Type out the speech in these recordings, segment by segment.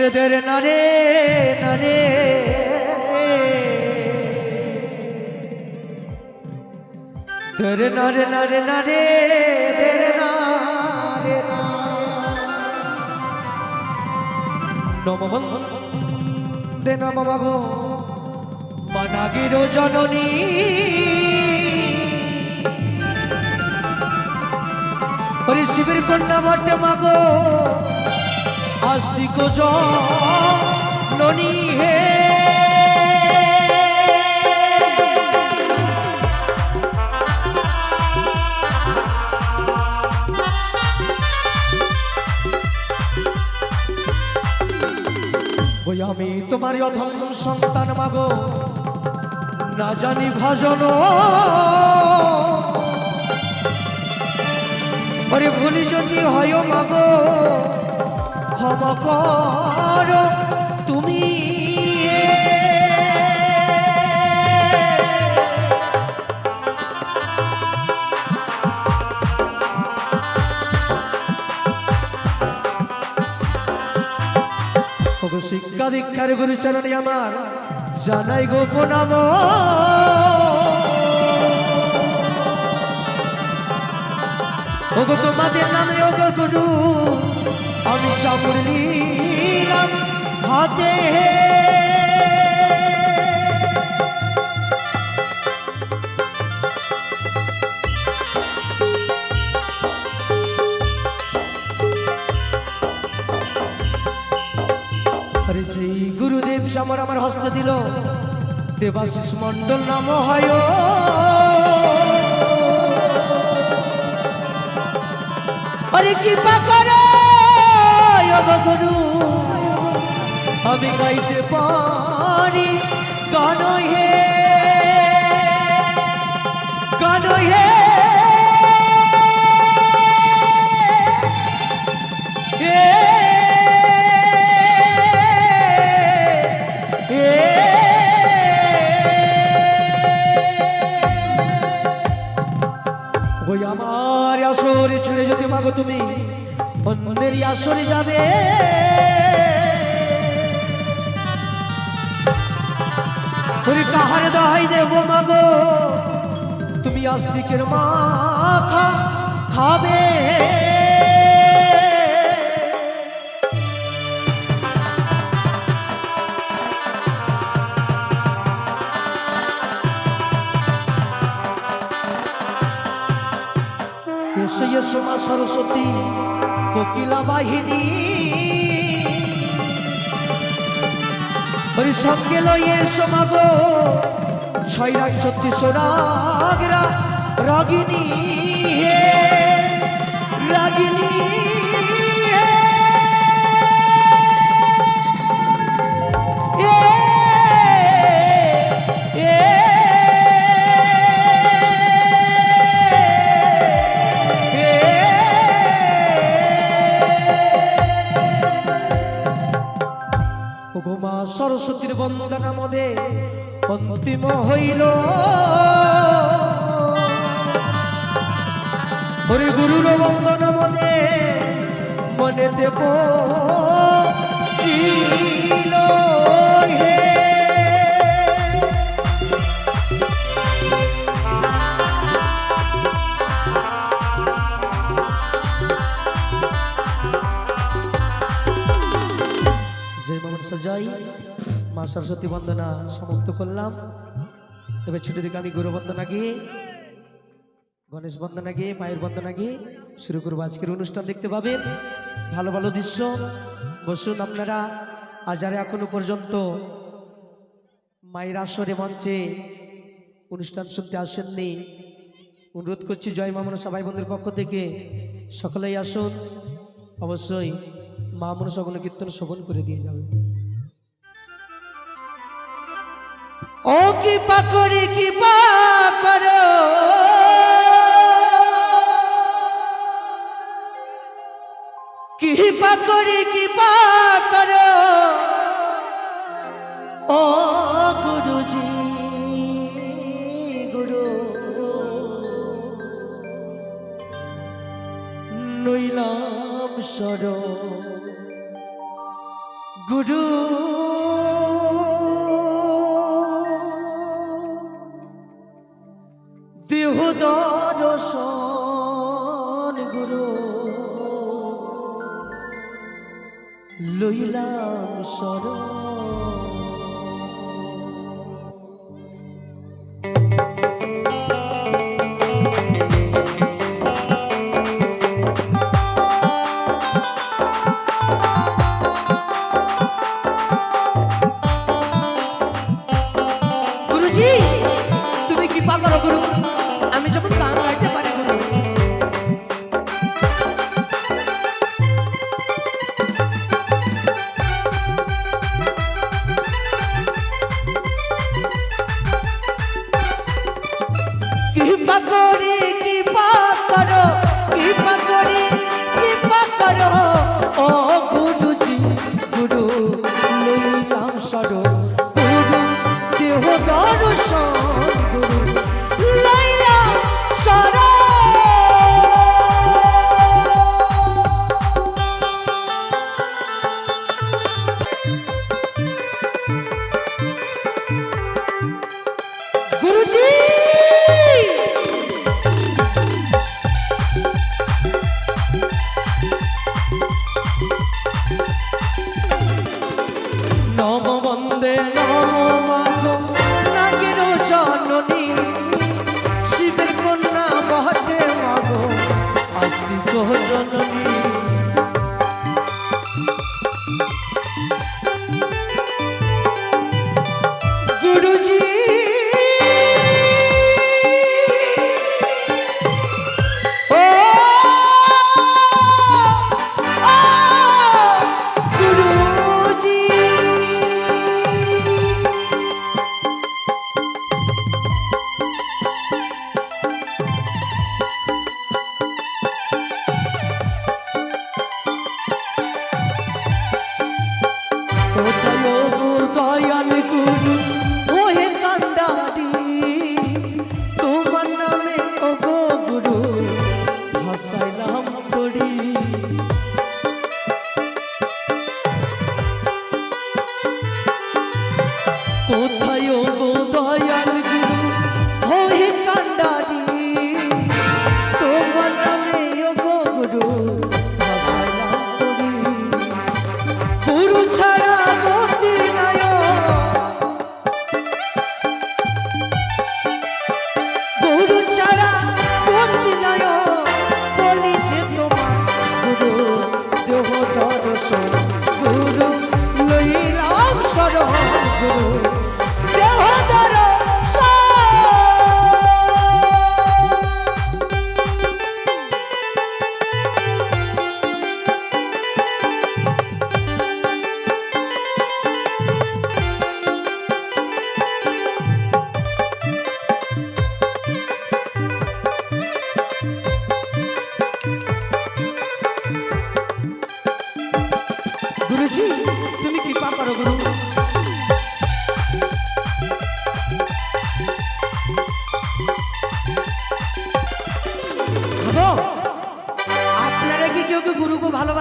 ওরে দের নারে নারে। দের নারে নারে নারে, দের নারে না নমবন দে নম মাগো মনাগির জননী। হরি শিবের কন্যা বটে মাগো। আস্তিক ননি হে। আমি তোমার অধম সন্তান মাগো, না জানি ভজন। ভুলি যদি হয় মাগো কর তুমি শিক্ষা দীক্ষার গুরুচরণে আমার জানাই গো প্রণাম। ওগো তোমাদের নামে ওগো গুরু আমি চামড় নিলাম হাতে। আরে যেই গুরুদেব আমার আমার হস্তে দিল, দেবাশিস মন্ডল নাম হয়। আরে কৃপা করো। গুরু আমি গাইতে পারি গান হে। এসো মা সরস্বতী, কোকিলা বাহিনী। পরিশ্রম সঙ্গে এ সমাগ মাগো ছয় রাগ ছত্রিশ রাগরা, রাগিনী রাগিনী। সরস্বতীর বন্দনা মদে অন্তিম হইল। হরি গুরুর বন্দনা মদে মনে দেব হে জয় মা সরস্বতী বন্দনা সমাপ্ত করলাম। এবার ছুটি দিকে আমি গুরু বন্দনা গিয়ে, গণেশ বন্দনা গিয়ে, মায়ের বন্দনা গিয়ে শুরু করব। আজকের অনুষ্ঠান দেখতে পাবেন ভালো ভালো দৃশ্য। বসুন আপনারা। আর যারা এখনও পর্যন্ত মায়ের আসরে মঞ্চে অনুষ্ঠান শুনতে আসেননি, অনুরোধ করছি জয় মামনা সবাই বন্ধুর পক্ষ থেকে সকলেই আসুন। অবশ্যই মা মনসা কীর্তন শোভন করে দিয়ে যাবে। ও কি পাকরি কি পাকর কি পাকরি কি পাকর ও গুরুজি, গুরু। নইলাম সর গুরু দেহ দর্শন গুরু। লইলাম শরণ।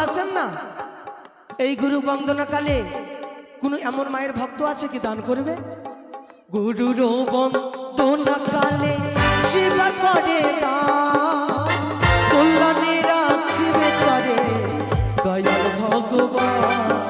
আছেন না? এই গুরু বন্দনাকালে কোনো এমন মায়ের ভক্ত আছে কি দান করবে? গুরুর বন্দনাকালে সেবা করে কল্যাণে রাখবে করে দয়াল ভগবান।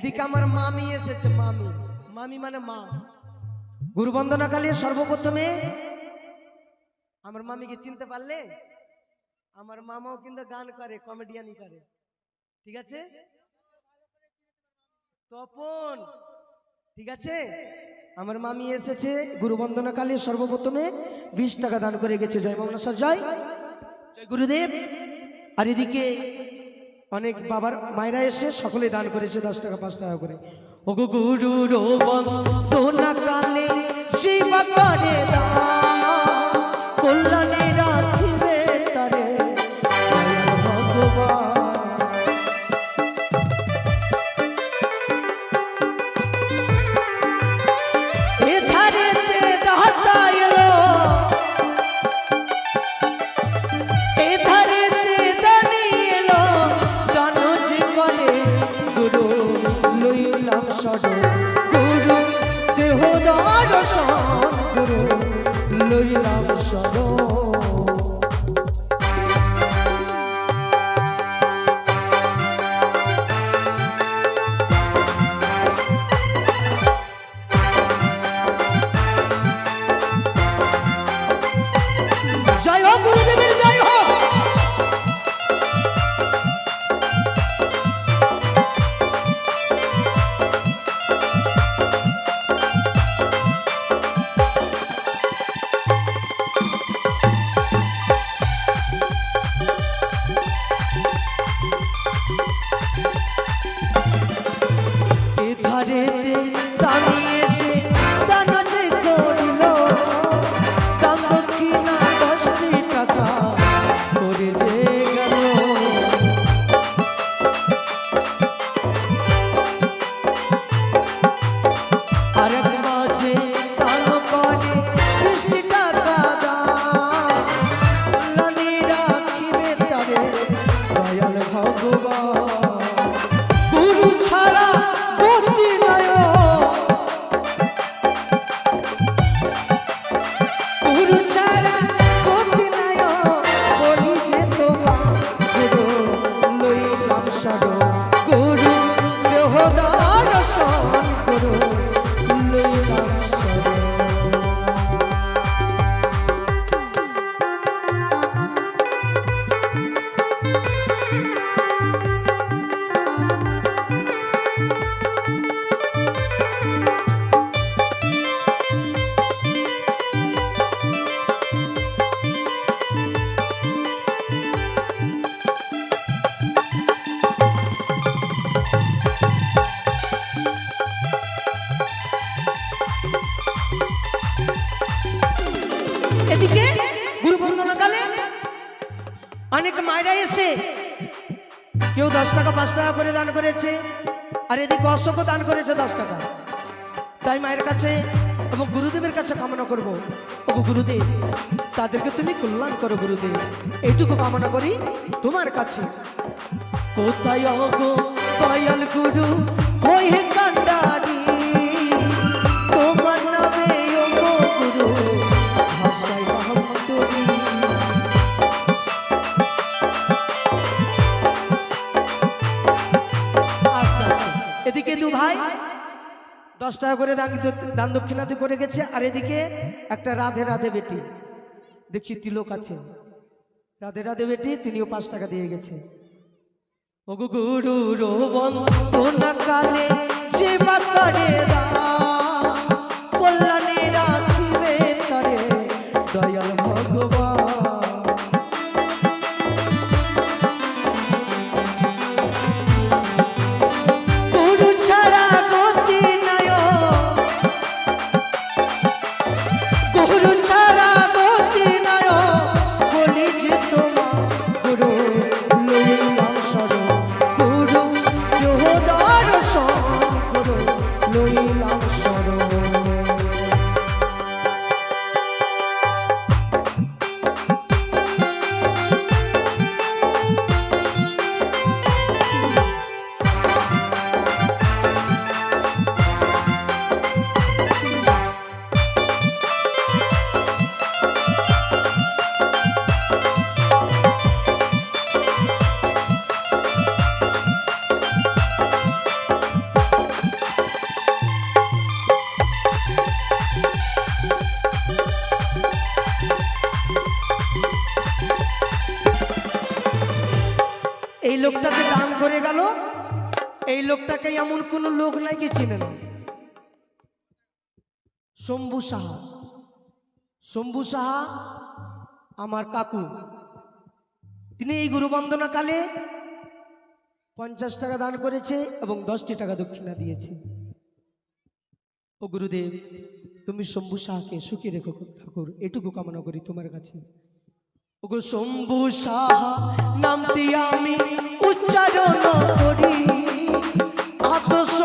এদিকে আমার মামি এসেছে, মামি। মামি মানে মা। গুরুবন্দনা কালিয়ে সর্বপ্রথমে আমার মামিকে চিনতে পারলে, আমার মামাও কিন্তু গান করে কমেডিয়ানি করে। ঠিক আছে? তপন, ঠিক আছে? আমার মামি এসেছে, গুরুবন্দনা কালে সর্বপ্রথমে বিশ টাকা দান করে গেছে। জয় মামনা জয়। জয় গুরুদেব। আর এদিকে অনেক বাবার মায়েরা এসে সকলে দান করেছে দশ টাকা পাঁচ টাকা করে। ও গো গুরু কালে শিব করে দান, লইলাম সড you দশ টাকা, পাঁচ টাকা করে দান করেছে। আর এদিকে অশোক দান করেছে দশ টাকা। তাই মায়ের কাছে এবং গুরুদেবের কাছে কামনা করব। ও গুরুদেব, তাদেরকে তুমি কল্যাণ করো গুরুদেব। এইটুকু কামনা করি তোমার কাছে। কোথায় অগো দয়াল গুরু? ওই হে কান্ডারি। দশ টাকা করে দান দক্ষিণাতে করে গেছে, আর এদিকে একটা রাধে রাধে বেটি। দেখছি তিলক আছে। রাধে রাধে বেটি, তিনিও পাঁচ টাকা দিয়ে গেছে। ওগো গুরু রোবন কালে সেবা করে এই লোকটাকে এমন কোন লোক নাই কি চিনে না শম্ভু সাহা। শম্ভু সাহা আমার কাকু। তিনি এই গুরু বন্দনা কালে পঞ্চাশ টাকা দান করেছে এবং দশটি টাকা দক্ষিণা দিয়েছে। ও গুরুদেব, তুমি শম্ভু সাহাকে সুখী রেখো ঠাকুর, এটুকু কামনা করি তোমার কাছে। ওগো শম্ভু সাহা, নামটি আমি উচ্চারণ করি। আদর্শ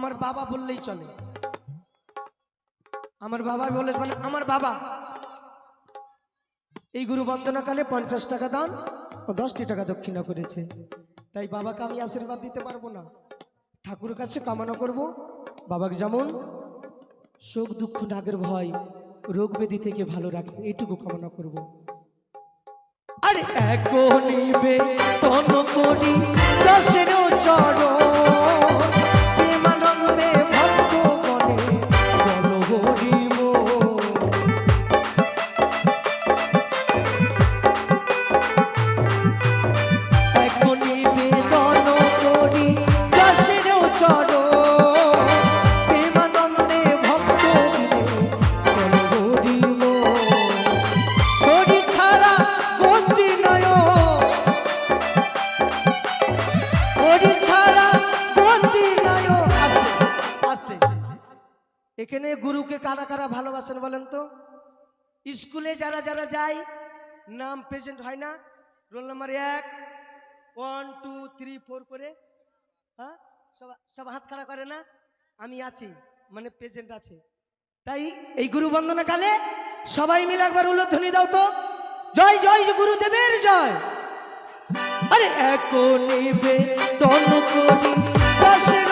আমার বাবা বললেই চলে। আমার বাবা বলে মানে আমার বাবা, এই গুরু বন্দনাকালে পঞ্চাশ টাকা দান ও দশটি টাকা দক্ষিণা করেছে। তাই বাবাকে আমি আশীর্বাদ দিতে পারব না। ঠাকুরের কাছে কামনা করব। বাবাকে যেমন শোক দুঃখ, নাগের ভয়, রোগ ব্যাধি থেকে ভালো রাখে, এইটুকু কামনা করব। আরে এক নিবে তন করি দশের চরণ যায়, নাম প্রেজেন্ট হয় না। রোল নাম্বার এক ওয়ান টু থ্রি ফোর করে হ্যাঁ? সব সব হাত খাড়া করে না? আমি আছি মানে প্রেজেন্ট আছে। তাই এই গুরু বন্দনা কালে সবাই মিলে একবার উল্লোধ্বনি দাও তো। জয় জয় গুরুদেবের জয়। আরে এক নিবে তন করি দশের